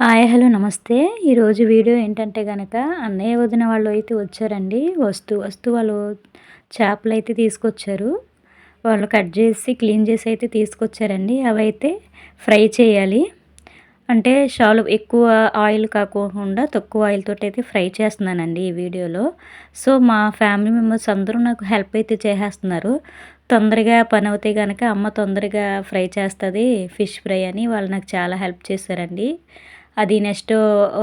Hi hello నమస్తే. ఈరోజు video ఏంటంటే కనుక అన్నయ్య వదిన వాళ్ళు అయితే వచ్చారండి. వస్తు వస్తు వాళ్ళు చేపలు అయితే తీసుకొచ్చారు. వాళ్ళు కట్ చేసి క్లీన్ చేసి అయితే తీసుకొచ్చారండి. అవైతే ఫ్రై చేయాలి. అంటే షాలు ఎక్కువ ఆయిల్ కాకుండా తక్కువ ఆయిల్ తోటి అయితే ఫ్రై చేస్తున్నానండి ఈ వీడియోలో. సో మా ఫ్యామిలీ మెంబర్స్ అందరూ నాకు హెల్ప్ అయితే చేసేస్తున్నారు. తొందరగా పని అవుతాయి కనుక అమ్మ తొందరగా ఫ్రై చేస్తుంది ఫిష్ ఫ్రై అని వాళ్ళు నాకు చాలా హెల్ప్ చేశారండి. అది నెక్స్ట్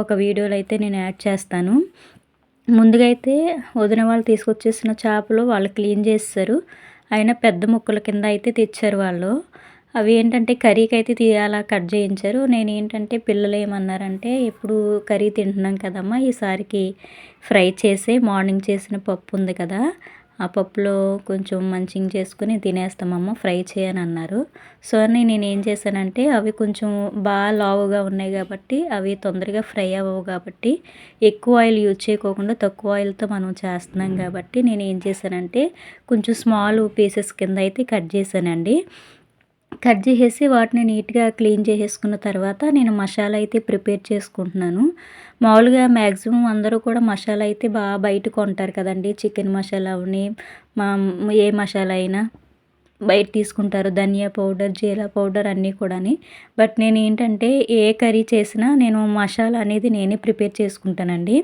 ఒక వీడియోలో అయితే నేను యాడ్ చేస్తాను. ముందుగా అయితే వదిన వాళ్ళు తీసుకొచ్చేసిన చేపలు వాళ్ళు క్లీన్ చేస్తారు. అయినా పెద్ద ముక్కల కింద అయితే తెచ్చారు వాళ్ళు. అవి ఏంటంటే కర్రీకి అయితే తీయాలా కట్ చేయించారు. నేను ఏంటంటే పిల్లలు ఏమన్నారంటే ఎప్పుడు కర్రీ తింటున్నాం కదమ్మా ఈసారికి ఫ్రై చేసి మార్నింగ్ చేసిన పప్పు ఉంది కదా ఆ పప్పులో కొంచెం మంచింగ్ చేసుకుని తినేస్తామమ్మ ఫ్రై చేయని అన్నారు సో అని నేను ఏం చేశానంటే అవి కొంచెం బాగా లావుగా ఉన్నాయి కాబట్టి అవి తొందరగా ఫ్రై అవ్వవు కాబట్టి ఎక్కువ ఆయిల్ యూజ్ చేయకోకుండా తక్కువ ఆయిల్తో మనం చేస్తున్నాం కాబట్టి నేను ఏం చేశానంటే కొంచెం స్మాల్ పీసెస్ కింద అయితే కట్ చేశానండి. కట్ చేసేసి వాటిని నీట్గా క్లీన్ చేసేసుకున్న తర్వాత నేను మసాలా అయితే ప్రిపేర్ చేసుకుంటున్నాను. మామూలుగా మ్యాక్సిమం అందరూ కూడా మసాలా అయితే బాగా బయట కొంటారు కదండి. చికెన్ మసాలా అవని మా ఏ మసాలా అయినా. బయట తీసుకుంటారు. ధనియా పౌడర్ జీరా పౌడర్ అన్నీ కూడాని. బట్ నేను ఏంటంటే ఏ కర్రీ చేసినా నేను మసాలా అనేది నేనే ప్రిపేర్ చేసుకుంటానండి.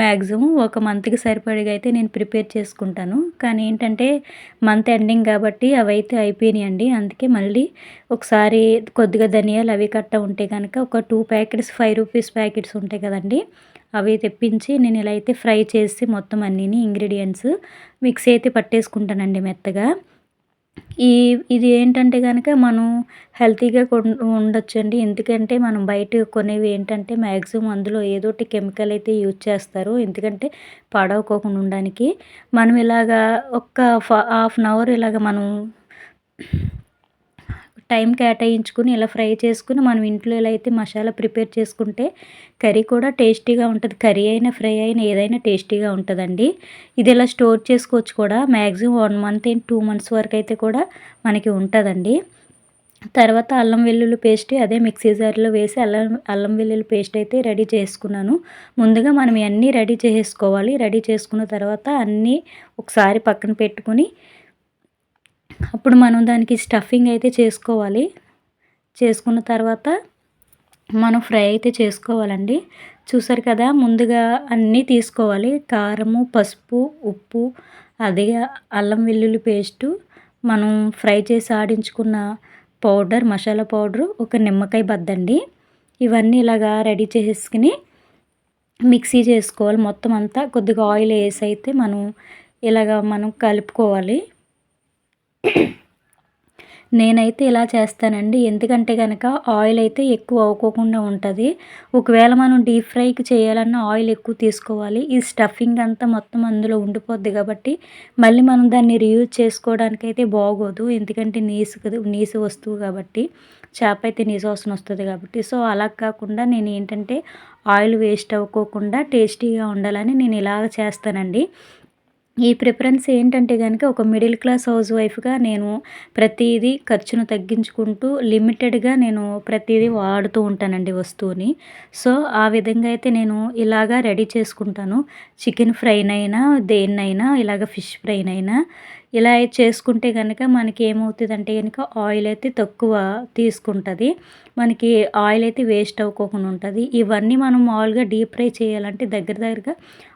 మ్యాక్సిమం ఒక మంత్కి సరిపడిగా అయితే నేను ప్రిపేర్ చేసుకుంటాను. కానీ ఏంటంటే మంత్ ఎండింగ్ కాబట్టి అవి అయితే అయిపోయినాయండి. అందుకే మళ్ళీ ఒకసారి కొద్దిగా ధనియాలు అవి కట్ట ఉంటే కనుక ఒక two packets five rupees packets ఉంటాయి కదండి. అవి తెప్పించి నేను ఇలా అయితే ఫ్రై చేసి మొత్తం అన్నీ ఇంగ్రీడియంట్స్ మిక్స్ అయితే పట్టేసుకుంటానండి మెత్తగా. ఈ ఇది ఏంటంటే కనుక మనం హెల్తీగా ఉండొచ్చండి. ఎందుకంటే మనం బయట కొనేవి ఏంటంటే మ్యాక్సిమం అందులో ఏదో ఒకటి కెమికల్ అయితే యూజ్ చేస్తారు. ఎందుకంటే పాడవకోకుండా ఉండడానికి. మనం ఇలాగా ఒక్క హాఫ్ అన్ అవర్ ఇలాగ మనం టైం కేటాయించుకుని ఇలా ఫ్రై చేసుకుని మనం ఇంట్లో ఎలా అయితే మసాలా ప్రిపేర్ చేసుకుంటే కర్రీ కూడా టేస్టీగా ఉంటుంది. కర్రీ అయినా ఫ్రై అయినా ఏదైనా టేస్టీగా ఉంటుందండి. ఇది ఇలా స్టోర్ చేసుకోవచ్చు కూడా. Maximum one month and two months వరకు అయితే కూడా మనకి ఉంటుందండి. తర్వాత అల్లం వెల్లుల్లి పేస్ట్ అదే మిక్సీ జార్లో వేసి అల్లం అల్లం వెల్లుల్లి పేస్ట్ అయితే రెడీ చేసుకున్నాను. ముందుగా మనం ఇవన్నీ రెడీ చేసుకోవాలి. రెడీ చేసుకున్న తర్వాత అన్నీ ఒకసారి పక్కన పెట్టుకుని అప్పుడు మనం దానికి స్టఫింగ్ అయితే చేసుకోవాలి. చేసుకున్న తర్వాత మనం ఫ్రై అయితే చేసుకోవాలండి. చూసారు కదా ముందుగా అన్నీ తీసుకోవాలి. కారము పసుపు ఉప్పు అదే అల్లం వెల్లుల్లి పేస్టు మనం ఫ్రై చేసి ఆడించుకున్న పౌడర్ మసాలా పౌడరు ఒక నిమ్మకాయ బద్దండి. ఇవన్నీ ఇలాగా రెడీ చేసుకుని మిక్సీ చేసుకోవాలి. మొత్తం అంతా కొద్దిగా ఆయిల్ వేసి అయితే మనం ఇలాగ మనం కలుపుకోవాలి. నేనైతే ఇలా చేస్తానండి. ఎందుకంటే కనుక ఆయిల్ అయితే ఎక్కువ అవ్వకోకుండా ఉంటుంది. ఒకవేళ మనం డీప్ ఫ్రైకి చేయాలన్నా ఆయిల్ ఎక్కువ తీసుకోవాలి. ఈ స్టఫింగ్ అంతా మొత్తం అందులో ఉండిపోద్ది కాబట్టి మళ్ళీ మనం దాన్ని రీయూజ్ చేసుకోవడానికి అయితే బాగోదు. ఎందుకంటే నీసు నీసు వస్తువు కాబట్టి చేప అయితే నీసు వాసన వస్తుంది కాబట్టి. సో అలా కాకుండా నేను ఏంటంటే ఆయిల్ వేస్ట్ అవ్వకోకుండా టేస్టీగా ఉండాలని నేను ఇలాగ చేస్తానండి. ఈ ప్రిఫరెన్స్ ఏంటంటే కనుక ఒక మిడిల్ క్లాస్ హౌస్ వైఫ్గా నేను ప్రతిదీ ఖర్చును తగ్గించుకుంటూ లిమిటెడ్గా నేను ప్రతిదీ వాడుతూ ఉంటానండి వస్తువుని. సో ఆ విధంగా అయితే నేను ఇలాగా రెడీ చేసుకుంటాను. చికెన్ ఫ్రైనైనా దేన్నైనా ఇలాగ ఫిష్ ఫ్రైనైనా ఇలా చేసుకుంటే కనుక మనకి ఏమవుతుంది అంటే కనుక ఆయిల్ అయితే తక్కువ తీసుకుంటుంది. మనకి ఆయిల్ అయితే వేస్ట్ అవ్వకుండా ఉంటుంది. ఇవన్నీ మనం మామూలుగా డీప్ ఫ్రై చేయాలంటే దగ్గర దగ్గరగా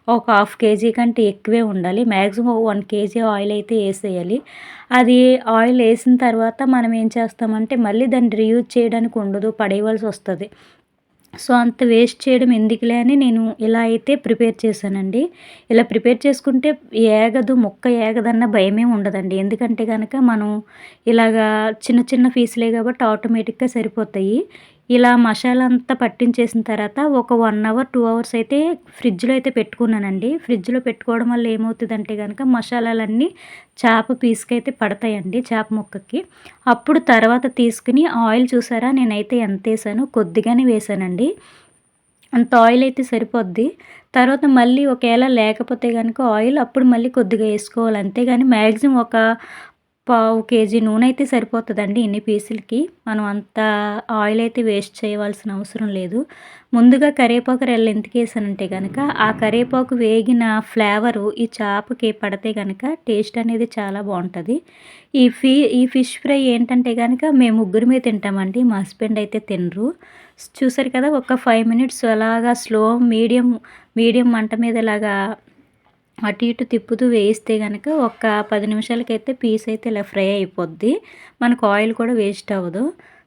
ఒక హాఫ్ కేజీ కంటే ఎక్కువే ఉండాలి. మ్యాక్సిమం వన్ కేజీ ఆయిల్ అయితే వేసేయాలి. అది ఆయిల్ వేసిన తర్వాత మనం ఏం చేస్తామంటే మళ్ళీ దాన్ని రీయూజ్ చేయడానికి ఉండదు. పడేయవలసి వస్తుంది. సో అంత వేస్ట్ చేయడం ఎందుకులే అని నేను ఇలా అయితే ప్రిపేర్ చేశానండి. ఇలా ప్రిపేర్ చేసుకుంటే ఏగదు మొక్క ఏగదన్న భయమే ఉండదండి. ఎందుకంటే కనుక మనం ఇలాగా చిన్న చిన్న పీసులే కాబట్టి ఆటోమేటిక్గా సరిపోతాయి. ఇలా మసాలా అంతా పట్టించేసిన తర్వాత ఒక వన్ అవర్ టూ అవర్స్ అయితే ఫ్రిడ్జ్లో అయితే పెట్టుకున్నానండి. ఫ్రిడ్జ్లో పెట్టుకోవడం వల్ల ఏమవుతుందంటే కనుక మసాలాలన్నీ చేప పీసుకైతే పడతాయండి చేప ముక్కకి. అప్పుడు తర్వాత తీసుకుని ఆయిల్ చూసారా? నేనైతే ఎంత వేసాను కొద్దిగానే వేసానండి. అంత ఆయిల్ అయితే సరిపోద్ది. తర్వాత మళ్ళీ ఒకవేళ లేకపోతే కనుక ఆయిల్ అప్పుడు మళ్ళీ కొద్దిగా వేసుకోవాలి. అంతేగాని మ్యాక్సిమం ఒక పావు కేజీ నూనె అయితే సరిపోతుందండి ఇన్ని పీసులకి. మనం అంత ఆయిల్ అయితే వేస్ట్ చేయవలసిన అవసరం లేదు. ముందుగా కరివేపాకు రెల్లు ఎందుకు వేసానంటే కనుక ఆ కరివేపాకు వేగిన ఫ్లేవరు ఈ చేపకి పడితే కనుక టేస్ట్ అనేది చాలా బాగుంటుంది. ఈ ఫీ ఈ ఫిష్ ఫ్రై ఏంటంటే కనుక మేము ముగ్గురమే తింటామండి మా హస్బెండ్ అయితే తినరు. చూసారు కదా ఒక ఫైవ్ మినిట్స్ అలాగా స్లో మీడియం మీడియం మంట మీద ఇలాగా అటు ఇటు తిప్పుతూ వేయిస్తే కనుక ఒక పది నిమిషాలకైతే పీస్ అయితే ఇలా ఫ్రై అయిపోద్ది. మనకు ఆయిల్ కూడా వేస్ట్ అవ్వదు.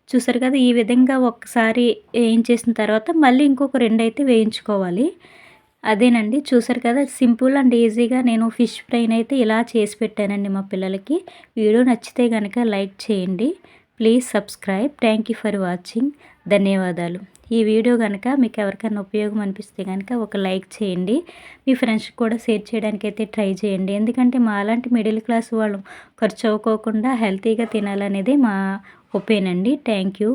చూసారు కదా ఈ విధంగా ఒకసారి వేయించేసిన తర్వాత మళ్ళీ ఇంకొక రెండు అయితే వేయించుకోవాలి. అదేనండి చూసారు కదా సింపుల్ అండ్ ఈజీగా నేను ఫిష్ ఫ్రైని అయితే ఇలా చేసి పెట్టానండి మా పిల్లలకి. వీడియో నచ్చితే కనుక లైక్ చేయండి. Please subscribe. Thank you for watching. ధన్యవాదాలు. ఈ వీడియో కనుక మీకు ఎవరికైనా ఉపయోగం అనిపిస్తే కనుక ఒక లైక్ చేయండి. మీ ఫ్రెండ్స్కి కూడా షేర్ చేయడానికి అయితే ట్రై చేయండి. ఎందుకంటే మా అలాంటి మిడిల్ క్లాస్ వాళ్ళు ఖర్చు అవ్వకోకుండా హెల్తీగా తినాలనేది మా ఒపీనియన్ అండి. Thank you.